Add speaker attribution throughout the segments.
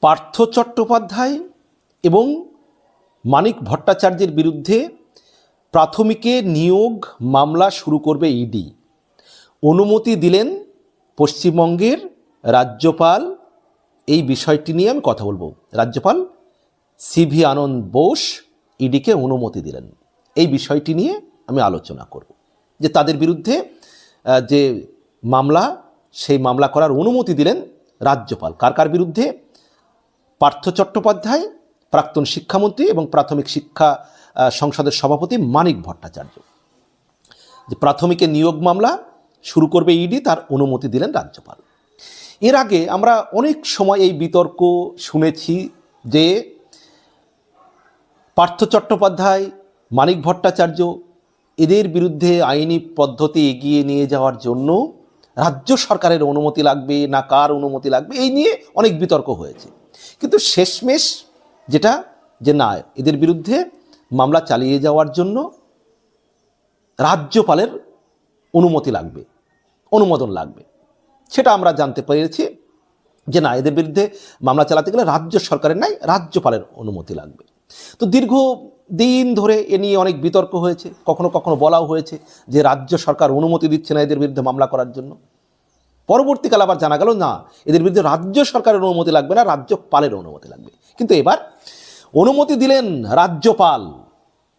Speaker 1: পার্থ চট্টোপাধ্যায় এবং মানিক ভট্টাচার্যের বিরুদ্ধে প্রাথমিকে নিয়োগ মামলা শুরু করবে ইডি। অনুমতি দিলেন পশ্চিমবঙ্গের রাজ্যপাল, এই বিষয়টি নিয়ে আমি কথা বলব। রাজ্যপাল সিভি আনন্দ বোস ইডিকে অনুমতি দিলেন। এই বিষয়টি নিয়ে আমি আলোচনা করব। যে তাদের বিরুদ্ধে যে মামলা, সেই মামলা করার অনুমতি দিলেন রাজ্যপাল। কার কার বিরুদ্ধে? পার্থ চট্টোপাধ্যায়, প্রাক্তন শিক্ষামন্ত্রী এবং প্রাথমিক শিক্ষা সংসদের সভাপতি মানিক ভট্টাচার্য। যে প্রাথমিকে নিয়োগ মামলা শুরু করবে ইডি, তার অনুমতি দিলেন রাজ্যপাল। এর আগে আমরা অনেক সময় এই বিতর্ক শুনেছি যে পার্থ চট্টোপাধ্যায়, মানিক ভট্টাচার্য এদের বিরুদ্ধে আইনি পদ্ধতি এগিয়ে নিয়ে যাওয়ার জন্য রাজ্য সরকারের অনুমতি লাগবে না, কার অনুমতি লাগবে, এই নিয়ে অনেক বিতর্ক হয়েছে। কিন্তু শেষমেশ যেটা যে না, এদের বিরুদ্ধে মামলা চালিয়ে যাওয়ার জন্য রাজ্যপালের অনুমতি লাগবে, অনুমোদন লাগবে। সেটা আমরা জানতে পেরেছি যে না, এদের বিরুদ্ধে মামলা চালাতে গেলে রাজ্য সরকারের নাই, রাজ্যপালের অনুমতি লাগবে। তো দীর্ঘ দিন ধরে এ নিয়ে অনেক বিতর্ক হয়েছে, কখনো কখনো বলাও হয়েছে যে রাজ্য সরকার অনুমতি দিচ্ছে না এদের বিরুদ্ধে মামলা করার জন্য। পরবর্তীকালে আবার জানা গেল, না, এদের বিরুদ্ধে রাজ্য সরকারের অনুমতি লাগবে না, রাজ্যপালের অনুমতি লাগবে। কিন্তু এবার অনুমতি দিলেন রাজ্যপাল।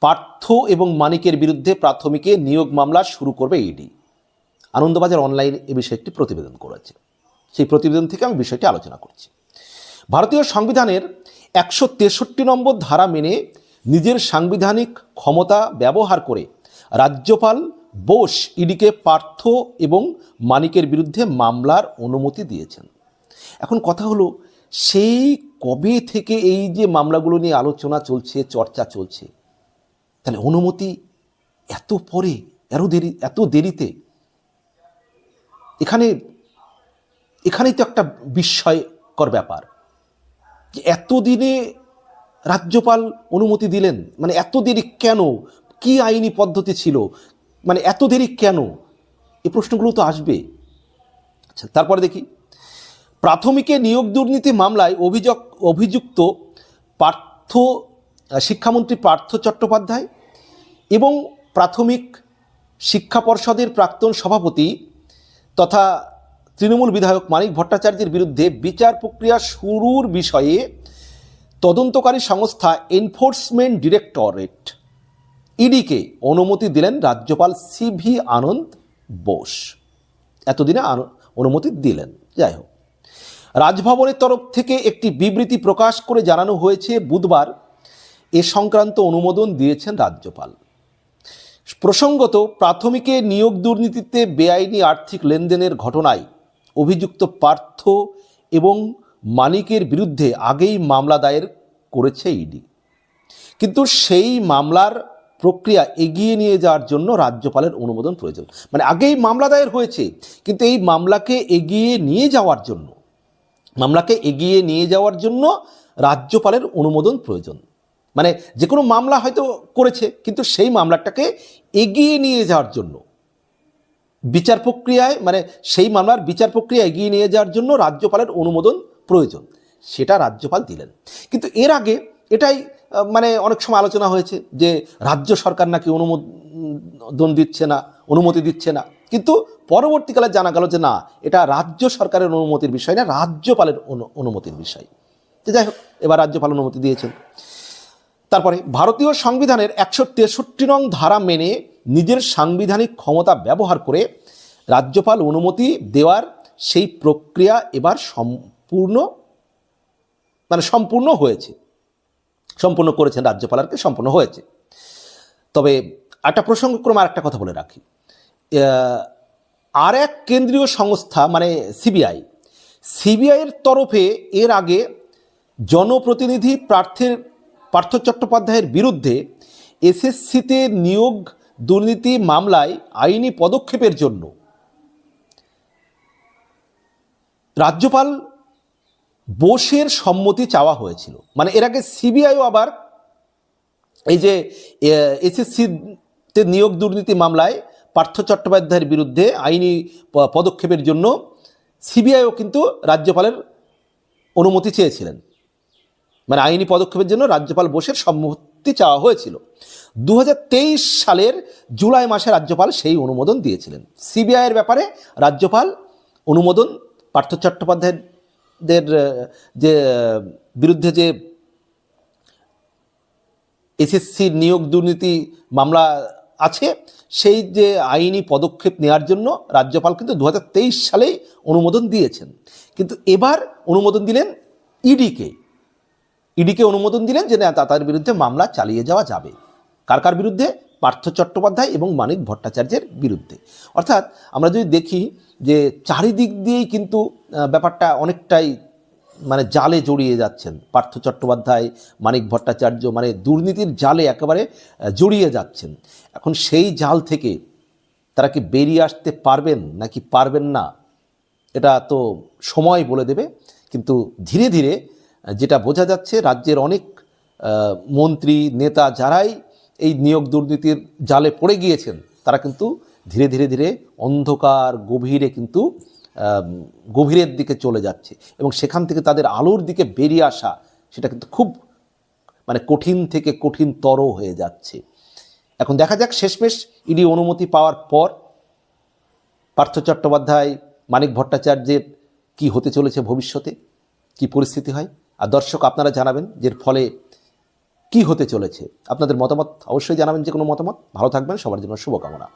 Speaker 1: পার্থ এবং মানিকের বিরুদ্ধে প্রাথমিকে নিয়োগ মামলা শুরু করবে ইডি। আনন্দবাজার অনলাইন এ বিষয়ে একটি প্রতিবেদন করেছে। সেই প্রতিবেদন থেকে আমি বিষয়টি আলোচনা করছি। ভারতীয় সংবিধানের একশো তেষট্টি নম্বর ধারা মেনে নিজের সাংবিধানিক ক্ষমতা ব্যবহার করে রাজ্যপাল বোস ইডিকে পার্থ এবং মানিকের বিরুদ্ধে মামলার অনুমতি দিয়েছেন। এখন কথা হলো, সেই কবে থেকে এই যে মামলাগুলো নিয়ে আলোচনা চলছে, চর্চা চলছে, তাহলে অনুমতি এত পরে, এত দেরি, এত দেরিতে? এখানে, এখানেই তো একটা বিস্ময়কর ব্যাপার যে এতদিনে রাজ্যপাল অনুমতি দিলেন মানে এত দেরি কেন? কি আইনি পদ্ধতি ছিল? মানে এত দেরি কেন? এই প্রশ্নগুলো তো আসবে। আচ্ছা তারপরে দেখি। প্রাথমিকে নিয়োগ দুর্নীতি মামলায় অভিযোগ, অভিযুক্ত পার্থ, শিক্ষামন্ত্রী পার্থ চট্টোপাধ্যায় এবং প্রাথমিক শিক্ষা পর্ষদের প্রাক্তন সভাপতি তথা তৃণমূল বিধায়ক মানিক ভট্টাচার্যের বিরুদ্ধে বিচার প্রক্রিয়া শুরুর বিষয়ে তদন্তকারী সংস্থা এনফোর্সমেন্ট ডিরেক্টরেট ইডিকে অনুমতি দিলেন রাজ্যপাল সিভি আনন্দ বোস। এতদিনে অনুমতি দিলেন। যাই হোক। রাজভবনের তরফ থেকে একটি বিবৃতি প্রকাশ করে জানানো হয়েছে, বুধবার এ সংক্রান্ত অনুমোদন দিয়েছেন রাজ্যপাল। প্রসঙ্গত, প্রাথমিকে নিয়োগ দুর্নীতিতে বেআইনি আর্থিক লেনদেনের ঘটনায় অভিযুক্ত পার্থ এবং মানিকের বিরুদ্ধে আগেই মামলা দায়ের করেছে ইডি। কিন্তু সেই মামলার প্রক্রিয়া এগিয়ে নিয়ে যাওয়ার জন্য রাজ্যপালের অনুমোদন প্রয়োজন। মানে আগেই মামলা দায়ের হয়েছে, কিন্তু এই মামলাকে এগিয়ে নিয়ে যাওয়ার জন্য, মামলাকে এগিয়ে নিয়ে যাওয়ার জন্য রাজ্যপালের অনুমোদন প্রয়োজন। মানে যে কোনো মামলা হয়তো করেছে, কিন্তু সেই মামলাটাকে এগিয়ে নিয়ে যাওয়ার জন্য, বিচার প্রক্রিয়ায় মানে সেই মামলার বিচার প্রক্রিয়া এগিয়ে নিয়ে যাওয়ার জন্য রাজ্যপালের অনুমোদন প্রয়োজন, সেটা রাজ্যপাল দিলেন। কিন্তু এর আগে এটাই মানে অনেক সময় আলোচনা হয়েছে যে রাজ্য সরকার নাকি অনুমোদন দিচ্ছে না, অনুমতি দিচ্ছে না। কিন্তু পরবর্তীকালে জানা গেল যে না, এটা রাজ্য সরকারের অনুমতির বিষয় না, রাজ্যপালের অনু- অনুমতির বিষয়। তো যাই হোক, এবার রাজ্যপাল অনুমতি দিয়েছেন। তারপরে, ভারতীয় সংবিধানের একশো তেষট্টি নং ধারা মেনে নিজের সাংবিধানিক ক্ষমতা ব্যবহার করে রাজ্যপাল অনুমতি দেওয়ার সেই প্রক্রিয়া এবার সম্পূর্ণ মানে সম্পূর্ণ হয়েছে। সম্পূর্ণ করেছেন রাজ্যপালারকে সম্পূর্ণ হয়েছে। তবে একটা প্রসঙ্গক্রমে আরেকটা কথা বলে রাখি। আর এক কেন্দ্রীয় সংস্থা মানে সিবিআই সিবিআইয়ের তরফে এর আগে জনপ্রতিনিধি প্রার্থীর পার্থ চট্টোপাধ্যায়ের বিরুদ্ধে এসএসসিতে নিয়োগ দুর্নীতি মামলায় আইনি পদক্ষেপের জন্য রাজ্যপাল বোসের সম্মতি চাওয়া হয়েছিল। মানে এর আগে সিবিআইও আবার এই যে এসএসসিতে নিয়োগ দুর্নীতি মামলায় পার্থ চট্টোপাধ্যায়ের বিরুদ্ধে আইনি পদক্ষেপের জন্য সিবিআইও কিন্তু রাজ্যপালের অনুমতি চেয়েছিলেন। মানে আইনি পদক্ষেপের জন্য রাজ্যপাল বোসের সম্মতি চাওয়া হয়েছিল। দু হাজার তেইশ সালের জুলাই মাসে রাজ্যপাল সেই অনুমোদন দিয়েছিলেন। সিবিআইয়ের ব্যাপারে রাজ্যপাল অনুমোদন পার্থ চট্টোপাধ্যায়দের আহ, যে বিরুদ্ধে যে এসএসসি নিয়োগ দুর্নীতি মামলা আছে সেই যে আইনি পদক্ষেপ নেওয়ার জন্য রাজ্যপাল কিন্তু দু হাজার তেইশ সালেই অনুমোদন দিয়েছেন। কিন্তু এবার অনুমোদন দিলেন ইডিকে ইডিকে অনুমোদন দিলেন যে না তার বিরুদ্ধে মামলা চালিয়ে যাওয়া যাবে। কার কার বিরুদ্ধে? পার্থ চট্টোপাধ্যায় এবং মানিক ভট্টাচার্যের বিরুদ্ধে। অর্থাৎ আমরা যদি দেখি যে চারিদিক দিয়েই কিন্তু ব্যাপারটা অনেকটাই মানে জালে জড়িয়ে যাচ্ছেন। পার্থ চট্টোপাধ্যায়, মানিক ভট্টাচার্য মানে দুর্নীতির জালে একেবারে জড়িয়ে যাচ্ছেন। এখন সেই জাল থেকে তারা কি বেরিয়ে আসতে পারবেন নাকি পারবেন না, এটা তো সময় বলে দেবে। কিন্তু ধীরে ধীরে যেটা বোঝা যাচ্ছে, রাজ্যের অনেক মন্ত্রী, নেতা যারাই এই নিয়োগ দুর্নীতির জালে পড়ে গিয়েছেন, তারা কিন্তু ধীরে ধীরে ধীরে অন্ধকার গভীরে কিন্তু গভীরের দিকে চলে যাচ্ছে এবং সেখান থেকে তাদের আলোর দিকে বেরিয়ে আসা সেটা কিন্তু খুব মানে কঠিন থেকে কঠিনতর হয়ে যাচ্ছে। এখন দেখা যাক শেষমেশ ইডি অনুমতি পাওয়ার পর পার্থ চট্টোপাধ্যায়, মানিক ভট্টাচার্যের কি হতে চলেছে ভবিষ্যতে? কি পরিস্থিতি হয়? আর দর্শক আপনারা জানাবেন যে ফলে কি হতে চলেছে? আপনাদের মতামত অবশ্যই জানাবেন যে কোনো মতামত। ভালো থাকবেন, সবার জন্য শুভকামনা।